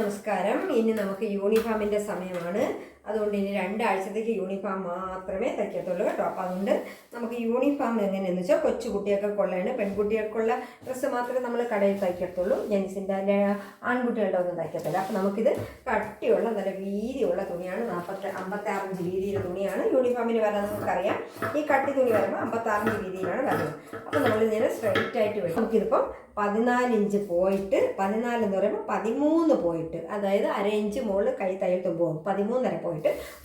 നമസ്കാരം. ഇനി നമുക്ക് യൂണിഫോമിന്റെ സമയമാണ്. അതുകൊണ്ട് ഇനി രണ്ടാഴ്ചത്തേക്ക് യൂണിഫോം മാത്രമേ തയ്ക്കത്തുള്ളൂ കേട്ടോ. അപ്പോൾ അതുകൊണ്ട് നമുക്ക് യൂണിഫോം എങ്ങനെയെന്ന് വെച്ചാൽ കൊച്ചു കുട്ടികൾക്ക് കൊള്ളയാണ് പെൺകുട്ടികൾക്കുള്ള ഡ്രസ്സ് മാത്രമേ നമ്മൾ കടയിൽ തയ്ക്കത്തുള്ളൂ. ജെൻസിന്റെ ആൺകുട്ടികളുടെ ഒന്നും തയ്ക്കത്തില്ല. അപ്പോൾ നമുക്കിത് കട്ടിയുള്ള നല്ല വീതിയുള്ള തുണിയാണ് നാൽപ്പത്തി അമ്പത്താറിഞ്ച് വീതിയുള്ള തുണിയാണ് യൂണിഫോമിന് വരാൻ നമുക്കറിയാം. ഈ കട്ടി തുണി വരുമ്പോൾ അമ്പത്താറിഞ്ച് വീതിയിലാണ് വരുന്നത്. അപ്പോൾ നമ്മളിങ്ങനെ സ്ട്രൈറ്റ് ആയിട്ട് വരും നമുക്കിതിപ്പം പതിനാല് ഇഞ്ച് പോയിട്ട് പതിനാല് എന്ന് പറയുമ്പോൾ പതിമൂന്ന് പോയിട്ട് അതായത് അര ഇഞ്ച് മുകളിൽ കൈ തയ്യൽ പോകും. പതിമൂന്നര പോയിട്ട്.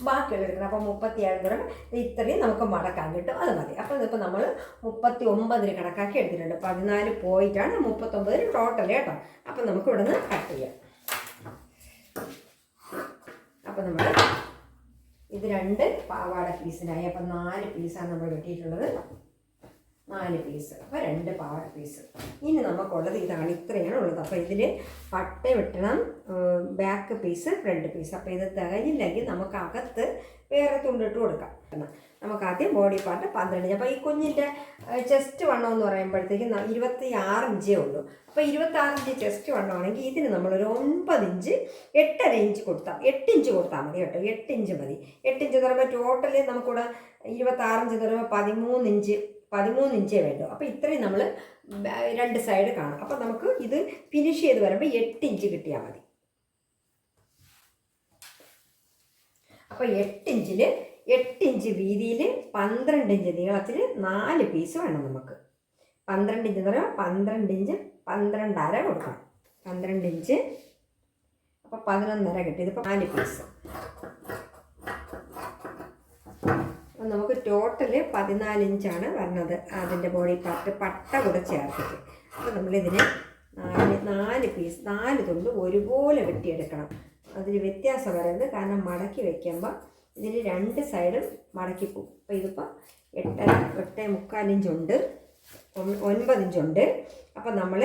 ബാക്കിയുള്ള എടുക്കണം. അപ്പോൾ മുപ്പത്തി ഏഴ് എന്ന് പറയുമ്പോൾ ഇത്രയും നമുക്ക് മടക്കാൻ കിട്ടും. അത് മതി. അപ്പോൾ ഇതിപ്പോൾ നമ്മൾ മുപ്പത്തി ഒമ്പതിന് കണക്കാക്കി എടുത്തിട്ടുണ്ട്. പതിനാല് പോയിട്ടാണ് മുപ്പത്തൊമ്പതിന് ടോട്ടൽ കേട്ടോ. അപ്പോൾ നമുക്ക് ഇവിടെ നിന്ന് കട്ട് ചെയ്യാം. അപ്പോൾ നമ്മൾ ഇത് രണ്ട് പാവാട പീസിനായി അപ്പം നാല് പീസാണ് നമ്മൾ വെട്ടിയിട്ടുള്ളത്. നാല് പീസ് അപ്പോൾ രണ്ട് പാവ പീസ് ഇനി നമുക്കുള്ളത് ഇതാണ്. ഇത്രയാണ് ഉള്ളത്. അപ്പോൾ ഇതിൽ പട്ട വെട്ടണം ബാക്ക് പീസ് ഫ്രണ്ട് പീസ് അപ്പോൾ ഇത് തികഞ്ഞില്ലെങ്കിൽ നമുക്ക് അകത്ത് വേറെ തുണ്ടിട്ട് കൊടുക്കാം. നമുക്ക് ആദ്യം ബോഡി പാർട്ട് പന്ത്രണ്ട് അപ്പോൾ ഈ കുഞ്ഞിന്റെ ചെസ്റ്റ് വണ്ണം എന്ന് പറയുമ്പോഴത്തേക്കും ഇരുപത്തി ആറ് ഇഞ്ചേ ഉള്ളൂ. അപ്പോൾ ഇരുപത്തി ആറ് ഇഞ്ച് ചെസ്റ്റ് വണ്ണമാണെങ്കിൽ ഇതിന് നമ്മളൊരു ഒമ്പത് ഇഞ്ച് എട്ടര ഇഞ്ച് കൊടുത്താൽ എട്ട് ഇഞ്ച് കൊടുത്താൽ മതി കേട്ടോ. എട്ട് ഇഞ്ച് മതി. എട്ട് ഇഞ്ച് എന്ന് പറയുമ്പോൾ ടോട്ടലി നമുക്കിവിടെ ഇരുപത്തി ആറ് ഇഞ്ച് എന്ന് പറയുമ്പോൾ പതിമൂന്ന് ഇഞ്ച് പതിമൂന്ന് ഇഞ്ചേ വേണ്ടു. അപ്പോൾ ഇത്രയും നമ്മൾ രണ്ട് സൈഡ് കാണാം. അപ്പോൾ നമുക്ക് ഇത് ഫിനിഷ് ചെയ്ത് വരുമ്പോൾ എട്ട് ഇഞ്ച് കിട്ടിയാൽ മതി. അപ്പോൾ എട്ട് ഇഞ്ചിൽ എട്ട് ഇഞ്ച് വീതിയിൽ പന്ത്രണ്ട് ഇഞ്ച് നീളത്തിൽ നാല് പീസ് വേണം നമുക്ക്. പന്ത്രണ്ട് ഇഞ്ച് എന്ന് പറയുമ്പോൾ പന്ത്രണ്ട് ഇഞ്ച് പന്ത്രണ്ടര കൊടുക്കണം. പന്ത്രണ്ട് ഇഞ്ച്. അപ്പോൾ പതിനൊന്നര കിട്ടി. ഇതിപ്പോൾ നാല് പീസ് അപ്പം നമുക്ക് ടോട്ടൽ പതിനാല് ഇഞ്ചാണ് വരുന്നത് അതിന്റെ ബോഡി പാർട്ട് പട്ട കൂടെ ചേർത്തിട്ട്. അപ്പോൾ നമ്മളിതിന് നാല് നാല് പീസ് നാല് തുണ്ട് ഒരുപോലെ വെട്ടിയെടുക്കണം. അതിന് വ്യത്യാസം വരുന്നത് കാരണം മടക്കി വയ്ക്കുമ്പോൾ ഇതിന് രണ്ട് സൈഡും മടക്കി പോകും അപ്പോൾ ഇതിപ്പോൾ എട്ടര എട്ടേ ഒൻ- ഒൻപത് ഇഞ്ചുണ്ട് അപ്പം നമ്മൾ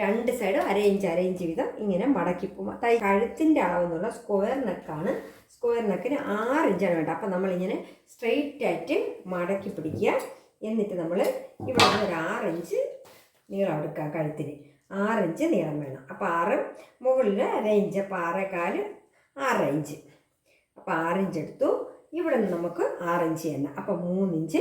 രണ്ട് സൈഡ് അര ഇഞ്ച് അര ഇഞ്ച് വീതം ഇങ്ങനെ മടക്കി പോകും തൈ കഴുത്തിന്റെ അളവെന്നുള്ള സ്ക്വയർ നെക്കാണ് സ്ക്വയർ നെക്കിന് ആറ് ഇഞ്ചാണ് വേണ്ടത്. അപ്പം നമ്മളിങ്ങനെ സ്ട്രെയിറ്റ് ആയിട്ട് മടക്കി പിടിക്കുക. എന്നിട്ട് നമ്മൾ ഇവിടെ ഒരു ആറ് ഇഞ്ച് നീളം എടുക്കുക കഴുത്തിന്. ആറ് ഇഞ്ച് നീളം വേണം. അപ്പോൾ ആറ് മുകളിൽ അര ഇഞ്ച് അപ്പോൾ ആറേക്കാൽ ആറ് ഇഞ്ച് അപ്പോൾ ആറ് ഇഞ്ച് എടുത്തു. ഇവിടെ നിന്ന് നമുക്ക് ആറ് ഇഞ്ച് തന്നെ അപ്പോൾ മൂന്നിഞ്ച്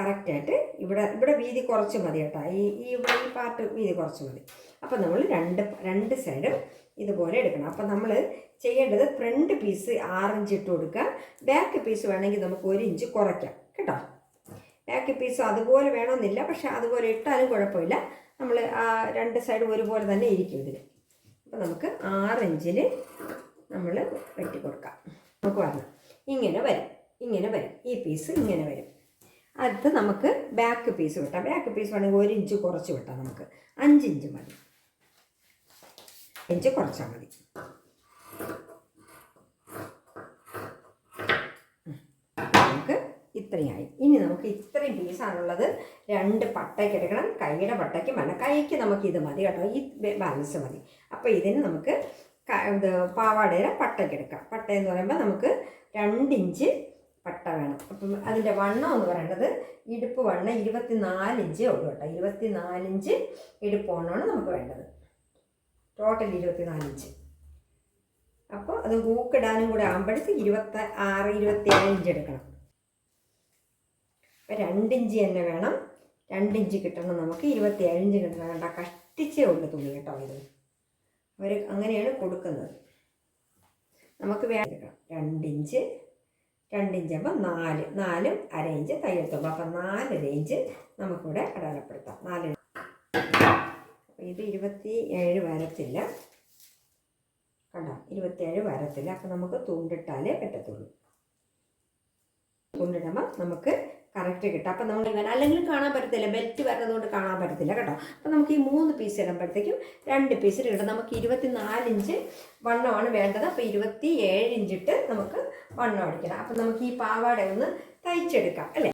കറക്റ്റായിട്ട് ഇവിടെ ഇവിടെ വീതി കുറച്ച് മതി കേട്ടോ. ഈ ഈ ഇവിടെ ഈ പാർട്ട് വീതി കുറച്ച് മതി. അപ്പോൾ നമ്മൾ രണ്ട് രണ്ട് സൈഡും ഇതുപോലെ എടുക്കണം. അപ്പോൾ നമ്മൾ ചെയ്യേണ്ടത് ഫ്രണ്ട് പീസ് ആറ് ഇട്ട് കൊടുക്കുക. ബാക്ക് പീസ് വേണമെങ്കിൽ നമുക്ക് ഒരു ഇഞ്ച് കുറയ്ക്കാം. കേട്ടോ? ബാക്ക് പീസ് അതുപോലെ വേണമെന്നില്ല. പക്ഷെ അതുപോലെ ഇട്ടാലും കുഴപ്പമില്ല. നമ്മൾ ആ രണ്ട് സൈഡും ഒരുപോലെ തന്നെ ഇരിക്കും ഇതിൽ അപ്പോൾ നമുക്ക് ആറ് നമ്മൾ വെട്ടി കൊടുക്കാം. നമുക്ക് വരണം. ഇങ്ങനെ വരും. ഇങ്ങനെ വരും. ഈ പീസ് ഇങ്ങനെ വരും. അടുത്ത് നമുക്ക് ബാക്ക് പീസ് വിട്ടാം. ബാക്ക് പീസ് വേണമെങ്കിൽ ഒരു ഇഞ്ച് കുറച്ച് വിട്ടാം നമുക്ക്. അഞ്ച് ഇഞ്ച് മതി. ഇഞ്ച് കുറച്ചാൽ മതി. നമുക്ക് ഇത്രയായി. ഇനി നമുക്ക് ഇത്രയും പീസാണുള്ളത് രണ്ട് പട്ടയ്ക്ക് എടുക്കണം. കൈയുടെ പട്ടയ്ക്ക് വേണം കൈക്ക് നമുക്ക് ഇത് മതി കേട്ടോ. ഈ ബാലൻസ് മതി. അപ്പോൾ ഇതിന് നമുക്ക് പാവാടയുടെ പട്ടയ്ക്ക് എടുക്കാം. പട്ടയെന്ന് പറയുമ്പോൾ നമുക്ക് രണ്ടിഞ്ച് പട്ട വേണം. അപ്പം അതിന്റെ വണ്ണം എന്ന് പറയുന്നത് ഇടുപ്പ് വണ്ണം ഇരുപത്തി നാലിഞ്ചേ ഉള്ളൂ കേട്ടോ. ഇരുപത്തി നാലിഞ്ച് ഇടുപ്പ് വണ്ണമാണ് നമുക്ക് വേണ്ടത്. ടോട്ടൽ ഇരുപത്തി നാലിഞ്ച് അപ്പോൾ അത് ഹൂക്കിടാനും കൂടെ ആകുമ്പോഴത്തേക്ക് ഇരുപത്തി ആറ് ഇരുപത്തി ഏഴ് ഇഞ്ച് എടുക്കണം. അപ്പോൾ രണ്ടിഞ്ച് തന്നെ വേണം. രണ്ടിഞ്ച് കിട്ടണം നമുക്ക്. ഇരുപത്തി ഏഴ് ഇഞ്ച് കിട്ടണം. വേണ്ട കഷ്ടിച്ചേ ഉള്ളൂ തുണി കേട്ടോ ഇത്. അവർ അങ്ങനെയാണ് കൊടുക്കുന്നത്. നമുക്ക് വേണം. രണ്ടിഞ്ച് രണ്ടിഞ്ച് ആകുമ്പോൾ നാല്. നാലും അര ഇഞ്ച് തയ്യൽ തുമ്പ് അപ്പം നാല് ഇഞ്ച് നമുക്കിവിടെ അടയാളപ്പെടുത്താം. നാല് ഇത് ഇരുപത്തി ഏഴ് വരത്തില്ല. കണ്ടോ? ഇരുപത്തിയേഴ് വരത്തില്ല. അപ്പം നമുക്ക് തൂണ്ടിട്ടാലേ പറ്റത്തുള്ളൂ. തൂണ്ടിടുമ്പോൾ നമുക്ക് കറക്റ്റ് കിട്ടും. അപ്പം നമ്മൾ ഇങ്ങനെ അല്ലെങ്കിൽ കാണാൻ പറ്റത്തില്ല. ബെൽറ്റ് വരുന്നതുകൊണ്ട് കാണാൻ പറ്റത്തില്ല കേട്ടോ. അപ്പം നമുക്ക് ഈ മൂന്ന് പീസ് ഇടുമ്പോഴത്തേക്കും രണ്ട് പീസിൽ കിട്ടും. നമുക്ക് ഇരുപത്തി നാലിഞ്ച് വണ്ണമാണ് വേണ്ടത്. അപ്പോൾ ഇരുപത്തി ഏഴ് ഇഞ്ചിട്ട് നമുക്ക് വണ്ണം അടിക്കണം. അപ്പം നമുക്ക് ഈ പാവാട ഒന്ന് തയ്ച്ചെടുക്കാം അല്ലേ?